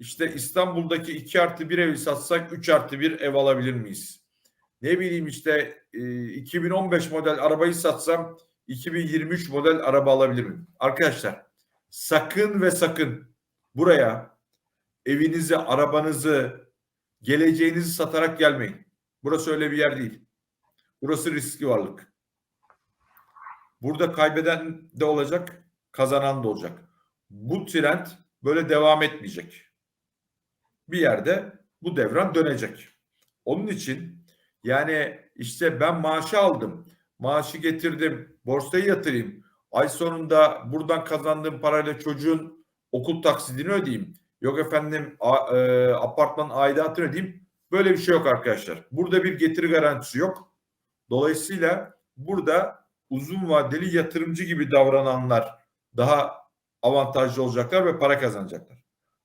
işte İstanbul'daki 2 artı 1 evi satsak 3 artı 1 ev alabilir miyiz? Ne bileyim işte e, 2015 model arabayı satsam 2023 model araba alabilir miyim? Arkadaşlar sakın ve sakın buraya evinizi, arabanızı, geleceğinizi satarak gelmeyin. Burası öyle bir yer değil. Burası riskli varlık. Burada kaybeden de olacak, kazanan da olacak. Bu trend böyle devam etmeyecek. Bir yerde bu devran dönecek. Onun için yani işte ben maaşı aldım, maaşı getirdim, borsaya yatırayım. Ay sonunda buradan kazandığım parayla çocuğun okul taksidini ödeyeyim. Yok efendim a- e, apartman aidatını ödeyeyim. Böyle bir şey yok arkadaşlar. Burada bir getiri garantisi yok. Dolayısıyla burada uzun vadeli yatırımcı gibi davrananlar daha avantajlı olacaklar ve para kazanacaklar.